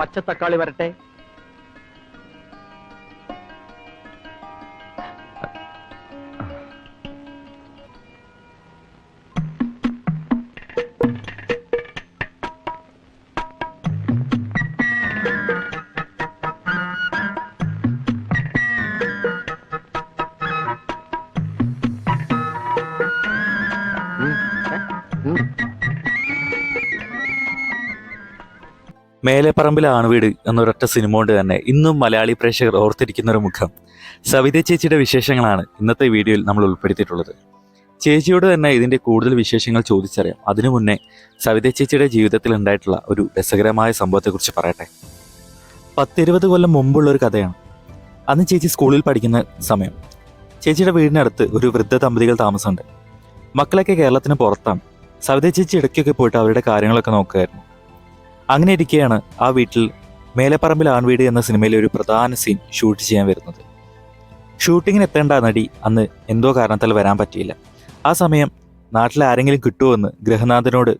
പച്ചത്തക്കാളി വരട്ടെ. മേലെപ്പറമ്പിലെ വീട് എന്നൊരൊറ്റ സിനിമ കൊണ്ട് തന്നെ ഇന്നും മലയാളി പ്രേക്ഷകർ ഓർത്തിരിക്കുന്ന ഒരു മുഖം. സവിത ചേച്ചിയുടെ വിശേഷങ്ങളാണ് ഇന്നത്തെ വീഡിയോയിൽ നമ്മൾ ഉൾപ്പെടുത്തിയിട്ടുള്ളത്. ചേച്ചിയോട് തന്നെ ഇതിന്റെ കൂടുതൽ വിശേഷങ്ങൾ ചോദിച്ചറിയാം. അതിനു മുന്നേ സവിത ചേച്ചിയുടെ ജീവിതത്തിൽ ഉണ്ടായിട്ടുള്ള ഒരു രസകരമായ സംഭവത്തെക്കുറിച്ച് പറയട്ടെ. പത്തിരുപത് കൊല്ലം മുമ്പുള്ള ഒരു കഥയാണ്. അന്ന് ചേച്ചി സ്കൂളിൽ പഠിക്കുന്ന സമയം. ചേച്ചിയുടെ വീടിനടുത്ത് ഒരു വൃദ്ധ ദമ്പതികൾ താമസമുണ്ട്. മക്കളൊക്കെ കേരളത്തിന് പുറത്താണ്. സവിത ചേച്ചി ഇടയ്ക്കൊക്കെ പോയിട്ട് അവരുടെ കാര്യങ്ങളൊക്കെ നോക്കുമായിരുന്നു. അങ്ങനെ ഇരിക്കെയാണ് ആ വീട്ടിൽ മേലെപ്പറമ്പിൽ ആൺവീട് എന്ന സിനിമയിലെ ഒരു പ്രധാന സീൻ ഷൂട്ട് ചെയ്യാൻ വരുന്നത്. ഷൂട്ടിങ്ങിന് എത്തേണ്ട നടി അന്ന് എന്തോ കാരണത്താൽ വരാൻ പറ്റിയില്ല. ആ സമയം നാട്ടിൽ ആരെങ്കിലും കിട്ടുമോ എന്ന് ഗൃഹനാഥനോട്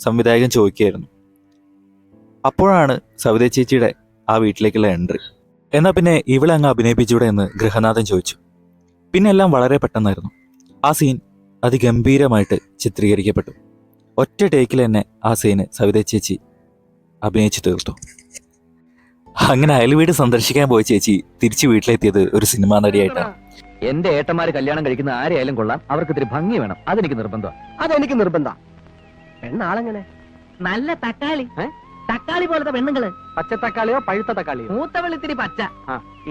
സംവിധായകൻ ചോദിക്കുകയായിരുന്നു. അപ്പോഴാണ് സവിത ചേച്ചിയുടെ ആ വീട്ടിലേക്കുള്ള എൻട്രി എന്നാൽ പിന്നെ ഇവളെ അങ്ങ് അഭിനയിപ്പിച്ചൂടെ എന്ന് ഗൃഹനാഥൻ ചോദിച്ചു. പിന്നെ എല്ലാം വളരെ പെട്ടെന്നായിരുന്നു. ആ സീൻ അതിഗംഭീരമായിട്ട് ചിത്രീകരിക്കപ്പെട്ടു. ഒറ്റ ടേക്കിൽ തന്നെ ആ സീന് സവിത ചേച്ചി അഭിനയിച്ചു തീർത്തു അങ്ങനെ അയൽവീട് സന്ദർശിക്കാൻ പോയ ചേച്ചി തിരിച്ചു വീട്ടിലെത്തിയത് ഒരു സിനിമാ നടിയായിട്ടാണ് എന്റെ ഏട്ടന്മാര് കല്യാണം കഴിക്കുന്ന ആരെയായാലും കൊള്ളാം. അവർക്ക് ഇത്തിരി ഭംഗി വേണം. അതെനിക്ക് നിർബന്ധം അതെനിക്ക് നിർബന്ധം പെണ്ണാളെങ്ങനെ? നല്ല തക്കാളി. തക്കാളി പോലത്തെ പെണ്ണുങ്ങൾ. പച്ച തക്കാളിയോ പഴുത്ത തക്കാളിയോ? മൂത്തവൾ ഇത്തിരി പച്ച.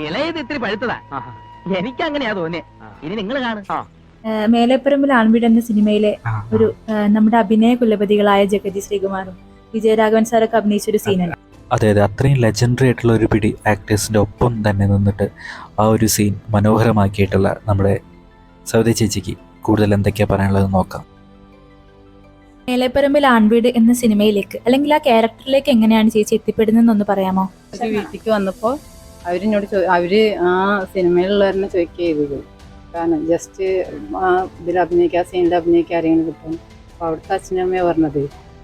ഇളയത് ഇത്തിരി പഴുത്തതാ. എനിക്കങ്ങനെയാ എനിക്ക് അങ്ങനെയാ തോന്നിയേ ഇനി നിങ്ങൾ കാണും. മേലെപ്പറമ്പിൽ ആൺവീട് എന്ന സിനിമയിലെ ഒരു നമ്മുടെ അഭിനയ കുലപതികളായ ജഗതി ശ്രീകുമാറും വിജയരാഘവൻ സാറൊക്കെ അഭിനയിച്ച ഒരു സീനാണ് അതെ അതെ. അത്രയും ലെജൻഡറി ആയിട്ടുള്ള ഒരു പിടി ആക്ടേഴ്സിന്റെ ഒപ്പം തന്നെ നിന്നിട്ട് ആ ഒരു സീൻ മനോഹരമാക്കിയിട്ടുള്ള നമ്മുടെ സവിത ചേച്ചിക്ക് കൂടുതൽ എന്തൊക്കെയാ പറയാനുള്ളത് നോക്കാം. മേലേപ്പറമ്പിൽ ആൺവീട് എന്ന സിനിമയിലേക്ക് അല്ലെങ്കിൽ ആ ക്യാരക്ടറിലേക്ക് എങ്ങനെയാണ് ചേച്ചി എത്തിപ്പെടുന്നതെന്നൊന്ന് പറയാമോ? വീട്ടിലേക്ക് വന്നപ്പോ അവരിന്നോട് ചോ- അവർ ആ സിനിമയിലുള്ളവരെന്നെ ചോദിക്കുക ചെയ്തത്. കാരണം ജസ്റ്റ് ആ ഇതിൽ അഭിനയിക്കുക സീനിൽ അഭിനയിക്കുക ആരെങ്കിലും കിട്ടും. അപ്പൊ അവിടുത്തെ അച്ഛനമ്മയെ പറഞ്ഞത്.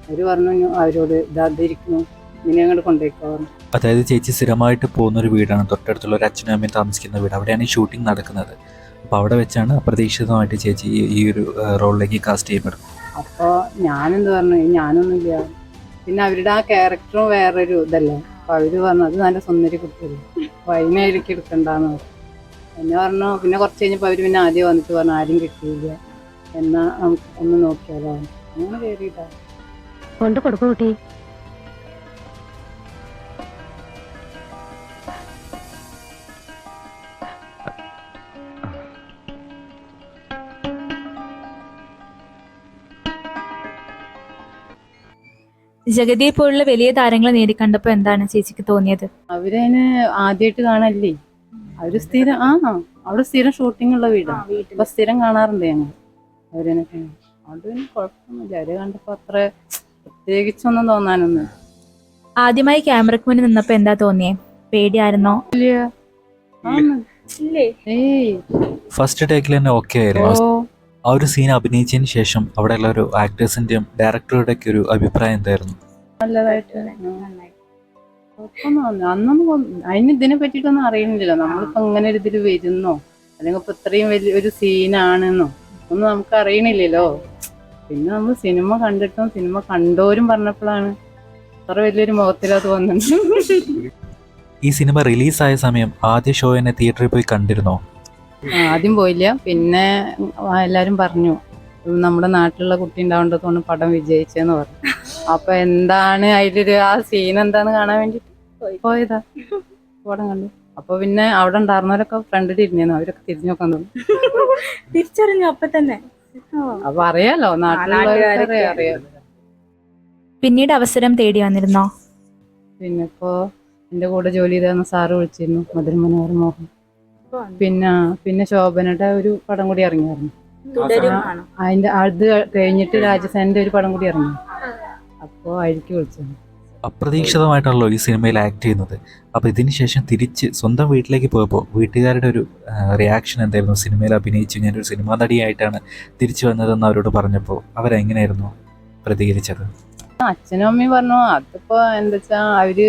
അവർ പറഞ്ഞു അവരോട് ഇതാതിരിക്കുന്നു. കൊണ്ടുപോയിക്കോ അതായത് ചേച്ചി സ്ഥിരമായിട്ട് പോകുന്ന ഒരു വീടാണ്. തൊട്ടടുത്തുള്ള ഒരു അച്ഛനും അമ്മയും താമസിക്കുന്ന വീട്. അവിടെയാണ് ഈ ഷൂട്ടിംഗ് നടക്കുന്നത്. അപ്പോൾ അവിടെ വെച്ചാണ് അപ്രതീക്ഷിതമായിട്ട് ചേച്ചി ഈ- ഒരു റോളിലേക്ക് കാസ്റ്റ് ചെയ്യപ്പെടുന്നത്. അപ്പോൾ ഞാനെന്ത് പറഞ്ഞു? ഞാനൊന്നുമില്ല. പിന്നെ അവരുടെ ആ ക്യാരക്ടറും വേറൊരു ഇതല്ലേ? അപ്പൊ അവർ പറഞ്ഞു അത് നല്ല സുന്ദരി കുട്ടിയല്ലേ. അപ്പൊ അതിനായിരിക്കും എടുക്കണ്ടെന്ന് പറഞ്ഞു. പിന്നെ പറഞ്ഞു പിന്നെ കുറച്ച് കഴിഞ്ഞപ്പോൾ അവർ പിന്നെ ആദ്യം വന്നിട്ട് പറഞ്ഞു ആരും കിട്ടിയില്ല. എന്നാ നമുക്ക് ഒന്ന് നോക്കിയാലോ? അങ്ങനെ കയറിയിട്ടാ. കൊണ്ട് കൊടുക്കൂ കുട്ടി. ജഗതിയെ പോലുള്ള വലിയ താരങ്ങളെ നേരിക്കണ്ടപ്പോ എന്താണ് ചേച്ചിക്ക് തോന്നിയത്? അവരതിന് ആദ്യമായിട്ട് കാണല്ലേ അവർ സ്ഥിരം ആ അവിടെ സ്ഥിരം ഷൂട്ടിംഗ് ഉള്ള വീടാണ് അപ്പൊ സ്ഥിരം കാണാറുണ്ട് ഞങ്ങൾ അവരതിനൊക്കെ. അതുകൊണ്ട് കുഴപ്പമൊന്നുമില്ല. അവരെ കണ്ടപ്പോ അത്ര പ്രത്യേകിച്ചൊന്നും തോന്നാനൊന്നും ആദ്യമായി ക്യാമറയ്ക്ക് മുന്നിൽ നിന്നപ്പോ എന്താ തോന്നിയേ? പേടിയായിരുന്നോ? ഫസ്റ്റ് ടേക്കിൽ തന്നെ ഓക്കെ ആയിരുന്നു. ആ ഒരു സീൻ അഭിനയിച്ചതിന് ശേഷം അവിടെയുള്ള ഒരു ആക്ടേഴ്സിന്റെയും ഡയറക്ടറുടെ ഒക്കെ ഒരു അഭിപ്രായം എന്തായിരുന്നു? നല്ലതായിട്ട് അന്നൊന്നും അതിന് ഇതിനെ പറ്റിയിട്ടൊന്നും അറിയുന്നില്ലല്ലോ നമ്മളിപ്പോ ഇങ്ങനെ ഒരു ഇതിൽ വരുന്നോ? അല്ലെങ്കിൽ ഇപ്പൊ ഇത്രയും വലിയ ഒരു സീനാണെന്നോ ഒന്നും നമുക്ക് അറിയണില്ലല്ലോ. പിന്നെ നമ്മൾ സിനിമ കണ്ടിട്ടും സിനിമ കണ്ടോരും പറഞ്ഞപ്പോഴാണ് അത്ര വലിയൊരു മുഖത്തിലത് തോന്നുന്നത് ഈ സിനിമ റിലീസായ സമയം ആദ്യ ഷോ എന്നെ തിയേറ്ററിൽ പോയി കണ്ടിരുന്നോ? ആദ്യം പോയില്ല. പിന്നെ എല്ലാവരും എല്ലാരും പറഞ്ഞു നമ്മുടെ നാട്ടിലുള്ള കുട്ടി ഉണ്ടാവേണ്ടതുകൊണ്ട് പടം വിജയിച്ചെന്ന് പറഞ്ഞു. അപ്പൊ എന്താണ് അതിലൊരു ആ സീൻ എന്താന്ന് കാണാൻ വേണ്ടി പോയതാ. പടം കണ്ടു. അപ്പൊ പിന്നെ അവിടെ ഉണ്ടായിരുന്നവരൊക്കെ ഫ്രണ്ടിൽ ഇരുന്നു അവരൊക്കെ തിരിഞ്ഞു നോക്കാൻ തോന്നുന്നു തിരിച്ചറിഞ്ഞു അപ്പൊ തന്നെ അപ്പൊ അറിയാലോ പിന്നീട് അവസരം തേടി വന്നിരുന്നോ? പിന്നെ ഇപ്പോ എന്റെ കൂടെ ജോലി ചെയ്തെന്ന് സാറ് വിളിച്ചിരുന്നു മധുര മനോഹർ മോഹൻ. പിന്നെ പിന്നെ ശോഭനയുടെ ഒരു പടം കൂടി ഇറങ്ങിയായിരുന്നു. അതിന്റെ അത് കഴിഞ്ഞിട്ട് രാജസേനന്റെ ഒരു പടം കൂടി ഇറങ്ങി. അപ്പോ അഴിക്ക് വിളിച്ചു അപ്രതീക്ഷിതമായിട്ടാണല്ലോ ഈ സിനിമയിൽ ആക്ട് ചെയ്യുന്നത്. അപ്പോൾ ഇതിന് ശേഷം തിരിച്ച് സ്വന്തം വീട്ടിലേക്ക് പോയപ്പോൾ വീട്ടുകാരുടെ ഒരു റിയാക്ഷൻ എന്തായിരുന്നു? സിനിമയിൽ അഭിനയിച്ച് ഞാനൊരു സിനിമാ നടിയായിട്ടാണ് തിരിച്ചു വന്നതെന്ന് അവരോട് പറഞ്ഞപ്പോൾ അവരെങ്ങനെയായിരുന്നു പ്രതികരിച്ചത്? അച്ഛനും അമ്മയും പറഞ്ഞു അതിപ്പോ എന്താ വെച്ചാ അവർ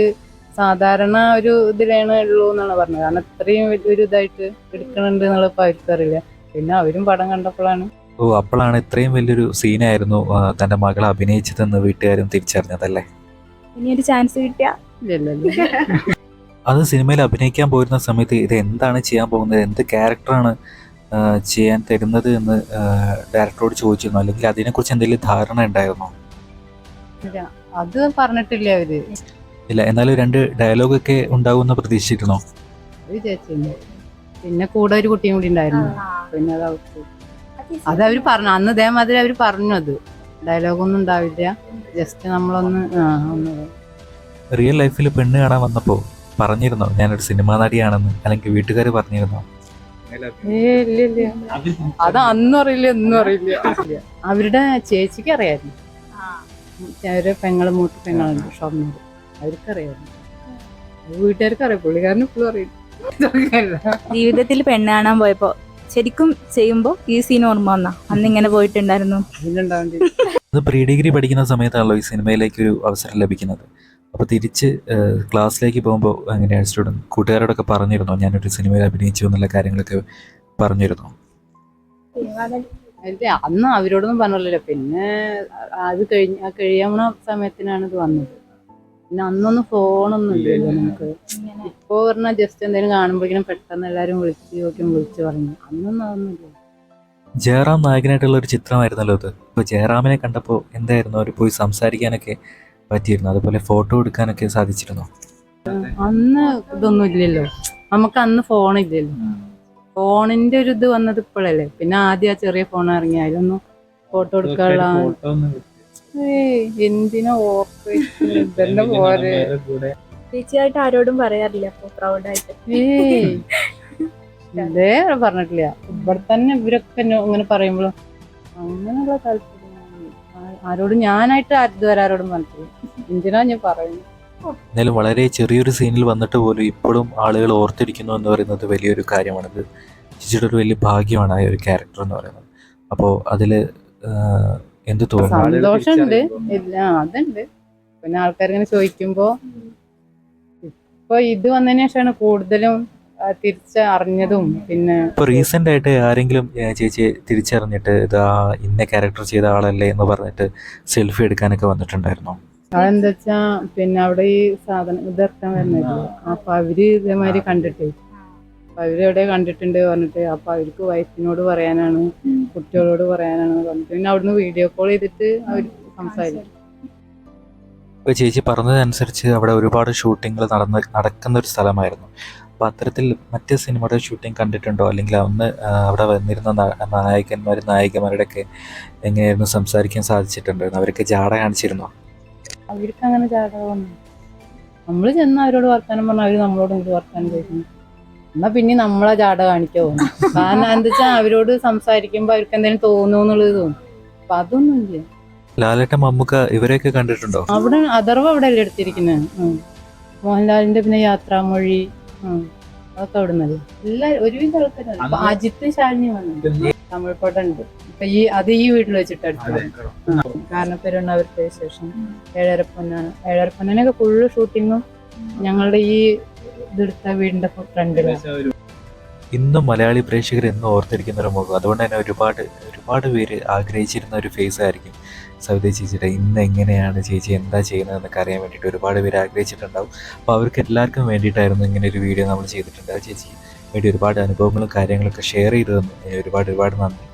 സാധാരണ ഒരു ഇതിലാണ് ഉള്ളൂ എന്നാണ് പറഞ്ഞത്. കാരണം ഇത്രയും വലിയൊരു ഇതായിട്ട് എടുക്കണുണ്ട് എന്നുള്ളത് അവർക്ക് അറിയില്ല. പിന്നെ അവരും പടം കണ്ടപ്പോഴാണ്. ഓ അപ്പോഴാണ് ഇത്രയും വലിയൊരു സീനായിരുന്നു തന്റെ മകൾ അഭിനയിച്ചതെന്ന് വീട്ടുകാരും തിരിച്ചറിഞ്ഞതല്ലേ? ഇനി ഒരു ചാൻസ് കിട്ടിയ അത് സിനിമയിൽ അഭിനയിക്കാൻ പോയിരുന്ന സമയത്ത് ഇത് എന്താണ് ചെയ്യാൻ പോകുന്നത്? എന്ത് ക്യാരക്ടറാണ് ചെയ്യാൻ തരുന്നത് എന്ന് ഡയറക്ടറോട് ചോദിച്ചിരുന്നു. അല്ലെങ്കിൽ അതിനെക്കുറിച്ച് എന്തെങ്കിലും ധാരണ ഉണ്ടായിരുന്നോ? ഇല്ല, അത് പറഞ്ഞിട്ടില്ല അവർ. ഇല്ല. എന്നാലും രണ്ട് ഡയലോഗ് ഒക്കെ ഉണ്ടാവുമെന്ന് പ്രതീക്ഷിച്ചിരുന്നോ? പിന്നെ കൂടെ ഒരു കുട്ടിയും കൂടി ഉണ്ടായിരുന്നു. പിന്നെ അത് അവർ പറഞ്ഞു. അന്ന് ഇതേമാതിരി അവർ പറഞ്ഞു അത് ഡയലോഗൊന്നും ഉണ്ടാവില്ല. ജസ്റ്റ് നമ്മളൊന്ന് ഒന്ന് റിയൽ ലൈഫിൽ പെണ്ണ് കാണാൻ വന്നപ്പോൾ പറഞ്ഞിരുന്നോ? ഞാനൊരു സിനിമാ നടിയാണെന്ന്. അല്ലെങ്കിൽ വീട്ടുകാർ പറഞ്ഞിരുന്നോ? ഏ ഇല്ല ഇല്ല. അത് അന്നും അറിയില്ല എന്നും അറിയില്ല. അവരുടെ ചേച്ചിക്ക് അറിയായിരുന്നു. അവരെ പെങ്ങൾ മൂട്ട് പെങ്ങളുണ്ട് ഷൊർണൂർ. അവർക്കറിയായിരുന്നു. വീട്ടുകാർക്ക് അറിയാം. പുള്ളിക്കാരന് ഇപ്പോഴും അറിയില്ല. ജീവിതത്തിൽ പെണ്ണ് കാണാൻ പോയപ്പോ ശരിക്കും ചെയ്യുമ്പോ ഈ സീൻ ഓർമ്മ വന്നാ? അന്ന് ഇങ്ങനെ പോയിട്ടുണ്ടായിരുന്നു. അത് പ്രീ ഡിഗ്രി പഠിക്കുന്ന സമയത്താണല്ലോ ഈ സിനിമയിലേക്ക് ഒരു അവസരം ലഭിക്കുന്നത്. അപ്പോൾ തിരിച്ച് ക്ലാസ്സിലേക്ക് പോകുമ്പോൾ എങ്ങനെയാണ് സ്റ്റുഡന്റ് കൂട്ടുകാരോടൊക്കെ പറഞ്ഞിരുന്നു? ഞാനൊരു സിനിമയിൽ അഭിനയിച്ചു എന്നുള്ള കാര്യങ്ങളൊക്കെ പറഞ്ഞിരുന്നു? അന്ന് അവരോടൊന്നും പറഞ്ഞില്ലല്ലോ. പിന്നെ അത് കഴിഞ്ഞ ആ കഴിയാവുന്ന സമയത്തിനാണ് ഇത് വന്നത്. പിന്നെ അന്നൊന്നും ഫോണൊന്നും ഇല്ലല്ലോ നമുക്ക്. ഇപ്പോ പറഞ്ഞാൽ ജസ്റ്റ് എന്തെങ്കിലും കാണുമ്പോഴേക്കും പെട്ടെന്ന് എല്ലാരും വിളിച്ച് നോക്കിയും വിളിച്ച് പറഞ്ഞു. അന്നൊന്നും അതൊന്നുമില്ല ജയറാം നായകനായിട്ടുള്ള ഒരു ചിത്രമായിരുന്നല്ലോ അത്. അപ്പോൾ ജയറാമിനെ കണ്ടപ്പോൾ എന്തായിരുന്നു? അവർ പോയി സംസാരിക്കാനൊക്കെ പറ്റിയിരുന്നു. അതുപോലെ ഫോട്ടോ എടുക്കാനൊക്കെ സാധിച്ചിരുന്നു? അന്ന് ഇതൊന്നും ഇല്ലല്ലോ. നമുക്ക് അന്ന് ഫോൺ ഇല്ലല്ലോ. ഫോണിന്റെ ഒരു ഇത് വന്നത് ഇപ്പോഴല്ലേ? പിന്നെ ആദ്യം ആ ചെറിയ ഫോൺ ഇറങ്ങി. അതിലൊന്നും ഫോട്ടോ എടുക്കാനുള്ള ഏയ് എന്തിനാ ഓർത്ത് ഇതന്നെ പോരെ? തീർച്ചയായിട്ടും ആരോടും പറയാറില്ല അപ്പൊ പ്രൗഡായിട്ട് ഏയ് ഇതേ പറഞ്ഞിട്ടില്ല. ഇവിടെ തന്നെ ഇവരൊക്കെ ഇങ്ങനെ പറയുമ്പോഴും അങ്ങനെയുള്ള താല്പര്യം ആരോടും ഞാനായിട്ട് ഇതുവരെ ആരോടും പറഞ്ഞിട്ടില്ല. എന്തിനാ ഞാൻ പറയുന്നത്? എന്നാലും വളരെ ചെറിയൊരു സീനിൽ വന്നിട്ട് പോലും ഇപ്പോഴും ആളുകൾ ഓർത്തിരിക്കുന്നു എന്ന് പറയുന്നത് വലിയൊരു കാര്യമാണത്. ചിച്ചിയുടെ ഒരു വലിയ ഭാഗ്യമാണ് ആ ഒരു ക്യാരക്ടർ എന്ന് പറയുന്നത്. അപ്പോൾ അതിൽ എന്ത് തോന്നുന്നു? സന്തോഷമുണ്ട്. ഇല്ല അതുണ്ട്. പിന്നെ ആൾക്കാർ ഇങ്ങനെ ചോദിക്കുമ്പോ ഇപ്പൊ ഇത് വന്നതിന് ശേഷമാണ് കൂടുതലും ആ, തിരിച്ച് അറിഞ്ഞതും പിന്നെ ഇപ്പൊ റീസെന്റ് ആയിട്ട് ആരെങ്കിലും ചേച്ചി തിരിച്ചറിഞ്ഞിട്ട് ഇതാ ഇന്ന ക്യാരക്ടർ ചെയ്ത ആളല്ലേ എന്ന് പറഞ്ഞിട്ട് സെൽഫി എടുക്കാനൊക്കെ വന്നിട്ടുണ്ടായിരുന്നു? അതെന്താ വെച്ചാ പിന്നെ അവിടെ ഈ സാധനം ഇതെടുക്കാൻ വരുന്നില്ല അപ്പൊ അവർ ഇതേമാതിരി കണ്ടിട്ട് അപ്പൊ അവർ എവിടെ കണ്ടിട്ടുണ്ട് പറഞ്ഞിട്ട് അപ്പൊ അവർക്ക് വൈഫിനോട് പറയാനാണ് കുട്ടികളോട് പറയാനാണ് പറഞ്ഞിട്ട് പിന്നെ അവിടുന്ന് വീഡിയോ കോൾ ചെയ്തിട്ട് അവർ സംസാരിക്കും ചേച്ചി പറഞ്ഞതനുസരിച്ച് അവിടെ ഒരുപാട് ഷൂട്ടിങ്ങുകൾ നടന്ന് നടക്കുന്ന ഒരു സ്ഥലമായിരുന്നു. അപ്പോൾ അത്തരത്തിൽ മറ്റ് സിനിമയുടെ ഷൂട്ടിംഗ് കണ്ടിട്ടുണ്ടോ? അല്ലെങ്കിൽ അന്ന് അവിടെ വന്നിരുന്ന നായകന്മാർ നായികമാരുടെ നായികമാരുടെയൊക്കെ എങ്ങനെയായിരുന്നു സംസാരിക്കാൻ സാധിച്ചിട്ടുണ്ടായിരുന്നു? അവരൊക്കെ ജാട കാണിച്ചിരുന്നോ? അവർക്ക് അങ്ങനെ ജാട നമ്മൾ ചെന്ന് അവരോട് വർത്താനം പറഞ്ഞാൽ അവർ നമ്മളോട് ഇങ്ങോട്ട് വർത്താനം ചോദിക്കുന്നു. എന്നാ പിന്നെ നമ്മളെ ജാട പോകുന്നു. കാരണം എന്താ വെച്ചാൽ അവരോട് സംസാരിക്കുമ്പോൾ അവർക്ക് എന്തെങ്കിലും തോന്നുന്നുള്ളത് തോന്നും. അപ്പൊ അതൊന്നും ഇല്ല. ലാലേട്ട മമ്മൂക്ക ഇവരെയൊക്കെ കണ്ടിട്ടുണ്ടോ? അവിടെ അഥർവ അവിടെ അല്ലേ എടുത്തിരിക്കുന്നത് മോഹൻലാലിന്റെ പിന്നെ യാത്രാമൊഴി. അതൊക്കെ അവിടെ നിന്നല്ലേ എല്ലാ ഒരുവിധ ആൾക്കാരും അജിത്ത് ശാലിനി വന്നു. തമിഴ് പടം ഉണ്ട് ഇപ്പൊ ഈ അത് ഈ വീട്ടിൽ വെച്ചിട്ട് കാരണപ്പെരുണ്ട് അവർക്ക് ശേഷം. ഏഴരപ്പൊന്നാണ് ഏഴരപ്പൊന്നനൊക്കെ ഫുള്ള് ഷൂട്ടിങ്ങും ഞങ്ങളുടെ ഈ ഇതെടുത്ത വീടിന്റെ ഫ്രണ്ടിലാണ് ഇന്നും മലയാളി പ്രേക്ഷകർ എന്നും ഓർത്തിരിക്കുന്ന ഒരു മുഖം. അതുകൊണ്ട് തന്നെ ഒരുപാട് ഒരുപാട് പേര് ആഗ്രഹിച്ചിരുന്ന ഒരു ഫേസ് ആയിരിക്കും സവിത ചേച്ചിയുടെ. ഇന്ന് എങ്ങനെയാണ് ചേച്ചി എന്താ ചെയ്യുന്നതെന്നൊക്കെ അറിയാൻ വേണ്ടിയിട്ട് ഒരുപാട് പേര് ആഗ്രഹിച്ചിട്ടുണ്ടാവും. അപ്പോൾ അവർക്ക് എല്ലാവർക്കും വേണ്ടിയിട്ടായിരുന്നു ഇങ്ങനെ ഒരു വീഡിയോ നമ്മൾ ചെയ്തിട്ടുണ്ട് ചേച്ചി വേണ്ടി ഒരുപാട് അനുഭവങ്ങളും കാര്യങ്ങളൊക്കെ ഷെയർ ചെയ്തു ഒരുപാട് ഒരുപാട് നന്ദി.